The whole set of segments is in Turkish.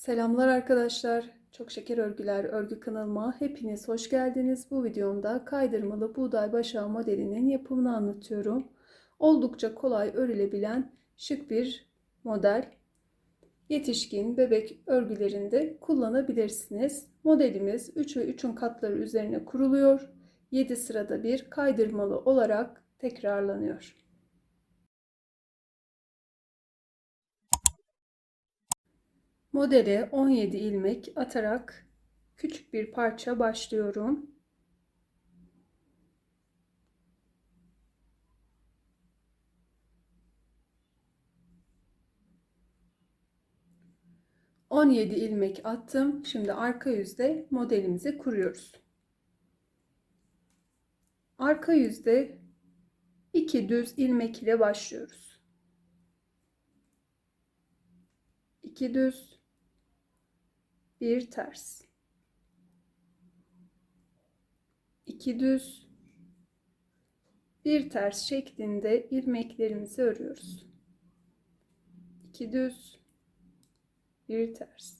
Selamlar arkadaşlar. Çok Şeker Örgüler örgü kanalıma hepiniz hoş geldiniz. Bu videomda kaydırmalı buğday başağı modelinin yapımını anlatıyorum. Oldukça kolay örülebilen şık bir model. Yetişkin, bebek örgülerinde kullanabilirsiniz. Modelimiz 3 ve 3'ün katları üzerine kuruluyor. 7 sırada bir kaydırmalı olarak tekrarlanıyor. Modele 17 ilmek atarak küçük bir parça başlıyorum. On yedi ilmek attım. Şimdi arka yüzde modelimizi kuruyoruz. Arka yüzde iki düz ilmek ile başlıyoruz. 2 düz bir ters. iki düz bir ters şeklinde ilmeklerimizi örüyoruz. İki düz bir ters.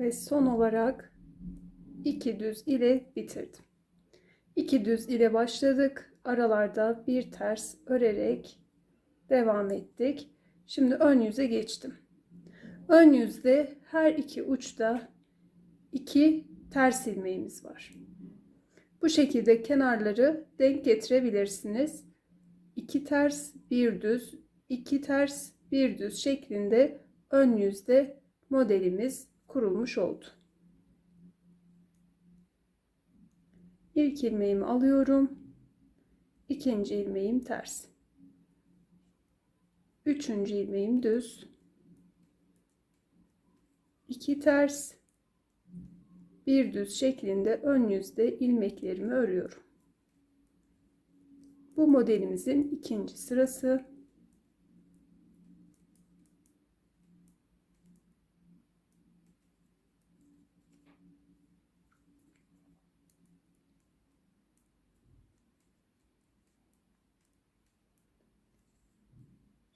Ve son olarak iki düz ile bitirdim. İki düz ile başladık. Aralarda bir ters örerek devam ettik. Şimdi ön yüze geçtim. Ön yüzde her iki uçta iki ters ilmeğimiz var. Bu şekilde kenarları denk getirebilirsiniz. İki ters, bir düz, iki ters, bir düz şeklinde ön yüzde modelimiz kurulmuş oldu. İlk ilmeğimi alıyorum. İkinci ilmeğim ters. Üçüncü ilmeğim düz. İki ters. Bir düz şeklinde ön yüzde ilmeklerimi örüyorum. Bu modelimizin ikinci sırası.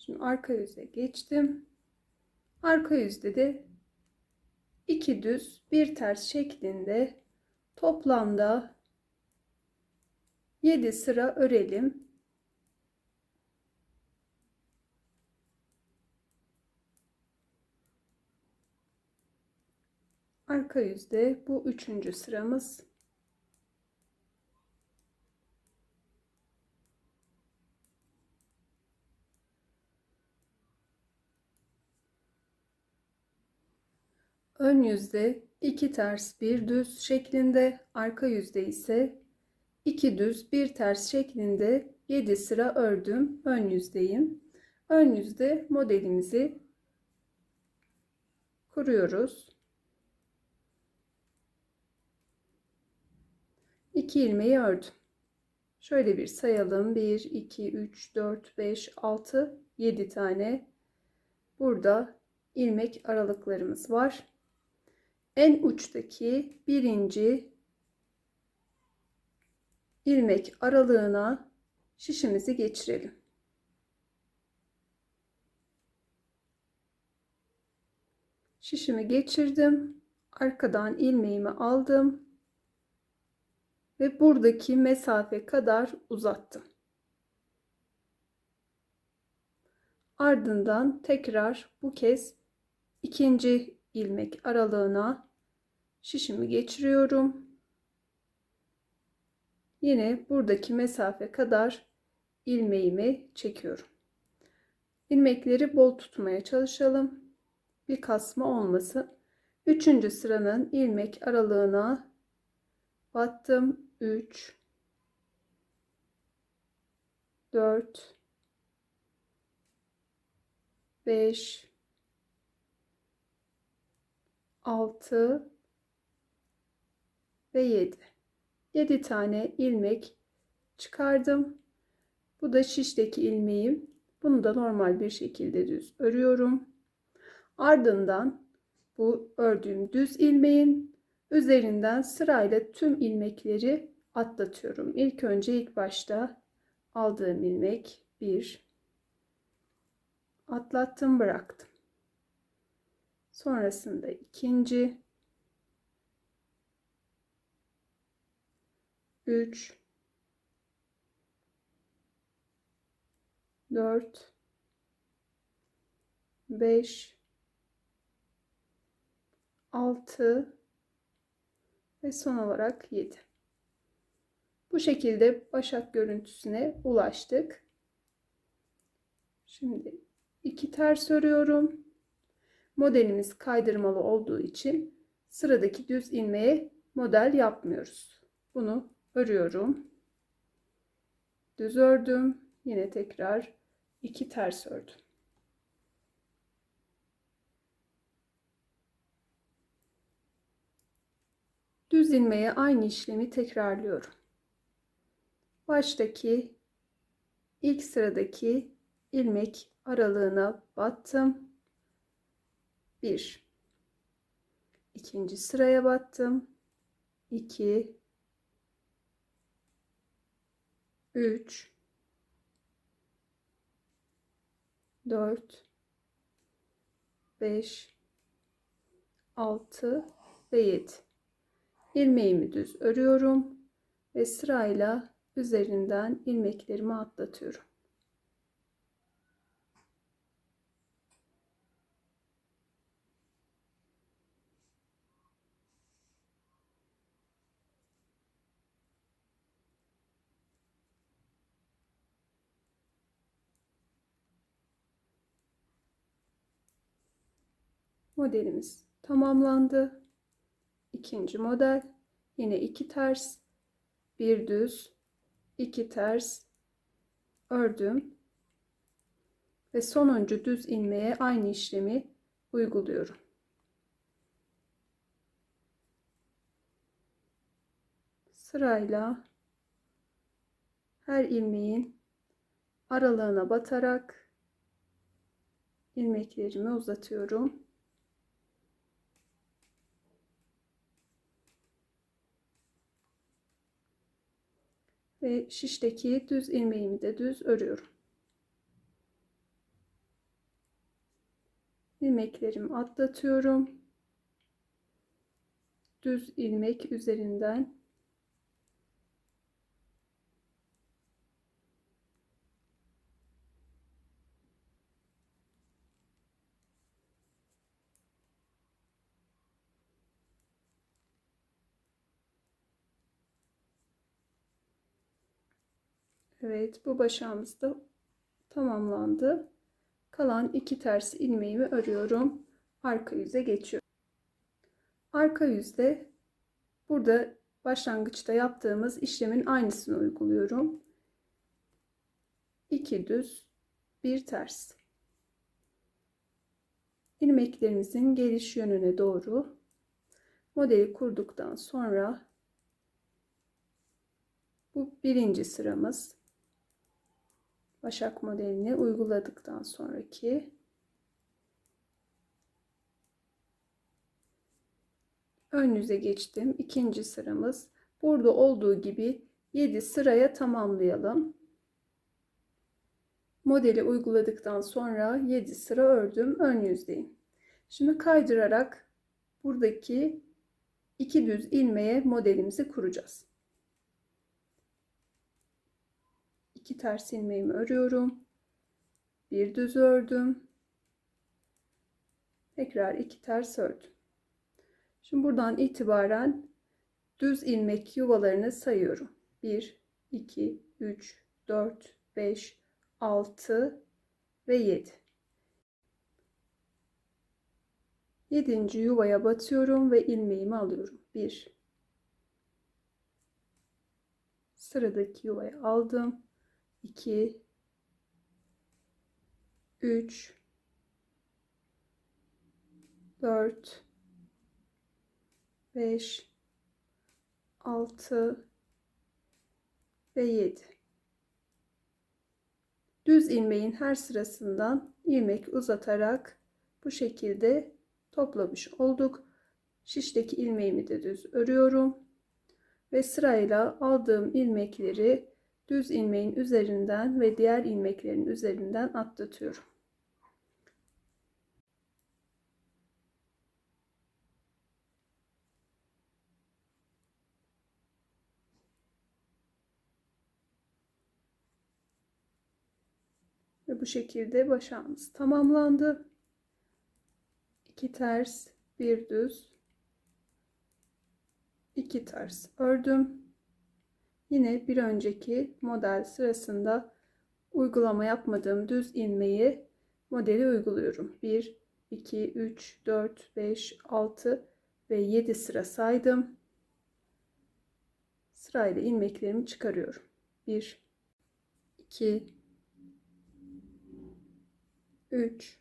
Şimdi arka yüze geçtim. Arka yüzde de iki düz bir ters şeklinde toplamda 7 sıra örelim. Arka yüzde bu üçüncü sıramız. Ön yüzde iki ters bir düz şeklinde, arka yüzde ise iki düz bir ters şeklinde 7 sıra ördüm. Ön yüzdeyim. Ön yüzde modelimizi kuruyoruz. 2 ilmeği ördüm. Şöyle bir sayalım. 1, 2, 3, 4, 5, 6, 7 tane. Burada ilmek aralıklarımız var en uçtaki birinci ilmek aralığına şişimizi geçirelim. Şişimi geçirdim. Arkadan ilmeğimi aldım. Ve buradaki mesafe kadar uzattım. Ardından tekrar bu kez ikinci ilmek aralığına şişimi geçiriyorum. Yine buradaki mesafe kadar ilmeğimi çekiyorum. İlmekleri bol tutmaya çalışalım. Bir kasma olmasın. Üçüncü sıranın ilmek aralığına battım. 3 4 5 6 ve 7. 7 tane ilmek çıkardım. Bu da şişteki ilmeğim. Bunu da normal bir şekilde düz örüyorum. Ardından bu ördüğüm düz ilmeğin üzerinden sırayla tüm ilmekleri atlatıyorum. İlk önce ilk başta aldığım ilmek 1 atlattım bıraktım. Sonrasında ikinci 3 4 5 6 ve son olarak 7. Bu şekilde başak görüntüsüne ulaştık. Şimdi iki ters örüyorum. Modelimiz kaydırmalı olduğu için sıradaki düz ilmeğe model yapmıyoruz. Bunu örüyorum. Düz ördüm. Yine tekrar iki ters ördüm. Düz ilmeğe aynı işlemi tekrarlıyorum. Baştaki ilk sıradaki ilmek aralığına battım. 1 ikinci sıraya battım. 2 3 4 5 6 ve 7 ilmeğimi düz örüyorum ve sırayla üzerinden ilmeklerimi atlatıyorum. Modelimiz tamamlandı. İkinci model yine iki ters, bir düz, iki ters ördüm ve sonuncu düz ilmeğe aynı işlemi uyguluyorum. Sırayla her ilmeğin aralığına batarak ilmeklerimi uzatıyorum. Ve şişteki düz ilmeğimi de düz örüyorum. ilmeklerimi atlatıyorum. Düz ilmek üzerinden Evet bu başağımız da tamamlandı. Kalan iki ters ilmeğimi örüyorum. Arka yüze geçiyorum. Arka yüzde burada başlangıçta yaptığımız işlemin aynısını uyguluyorum. 2 düz, bir ters. İlmeklerimizin geliş yönüne doğru modeli kurduktan sonra bu birinci sıramız Başak modelini uyguladıktan sonraki ön yüze geçtim. İkinci sıramız burada olduğu gibi 7 sıraya tamamlayalım. Modeli uyguladıktan sonra 7 sıra ördüm. Ön yüzdeyim. Şimdi kaydırarak buradaki iki düz ilmeğe modelimizi kuracağız. 2 ters ilmeğimi örüyorum. Bir düz ördüm. Tekrar iki ters ördüm. Şimdi buradan itibaren düz ilmek yuvalarını sayıyorum. 1 2 3 4 5 6 ve 7. 7. yuvaya batıyorum ve ilmeğimi alıyorum. 1 Sıradaki yuvaya aldım. 2 3 4 5 6 ve 7 düz ilmeğin her sırasından ilmek uzatarak bu şekilde toplamış olduk. Şişteki ilmeğimi de düz örüyorum. Ve sırayla aldığım ilmekleri düz ilmeğin üzerinden ve diğer ilmeklerin üzerinden atlatıyorum. Ve bu şekilde başağımız tamamlandı. 2 ters, bir düz, 2 ters ördüm. Yine bir önceki model sırasında uygulama yapmadığım düz ilmeği modeli uyguluyorum. 1 2 3 4 5 6 ve 7 sıra saydım. Sırayla ilmeklerimi çıkarıyorum. 1 2 3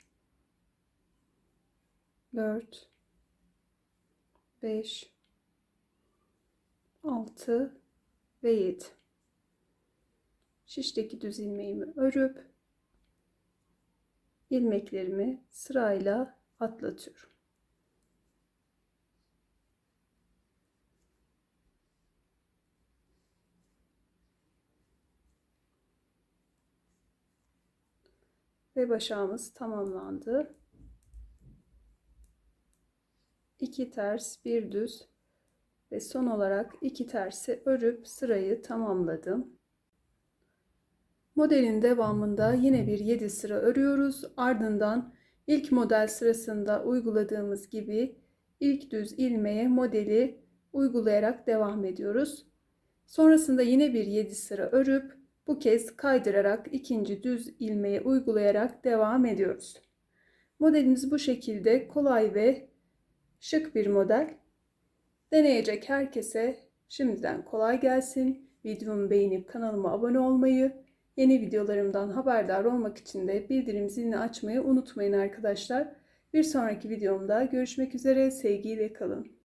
4 5 6 ve 7 şişteki düz ilmeğimi örüp ilmeklerimi sırayla atlatıyorum. Ve başağımız tamamlandı. 2 ters, bir düz ve son olarak iki tersi örüp sırayı tamamladım. Modelin devamında yine bir 7 sıra örüyoruz. Ardından ilk model sırasında uyguladığımız gibi ilk düz ilmeğe modeli uygulayarak devam ediyoruz. Sonrasında yine bir 7 sıra örüp bu kez kaydırarak ikinci düz ilmeğe uygulayarak devam ediyoruz. Modelimiz bu şekilde kolay ve şık bir model. Deneyecek herkese şimdiden kolay gelsin. Videomu beğenip kanalıma abone olmayı, yeni videolarımdan haberdar olmak için de bildirim zilini açmayı unutmayın arkadaşlar. Bir sonraki videomda görüşmek üzere. Sevgiyle kalın.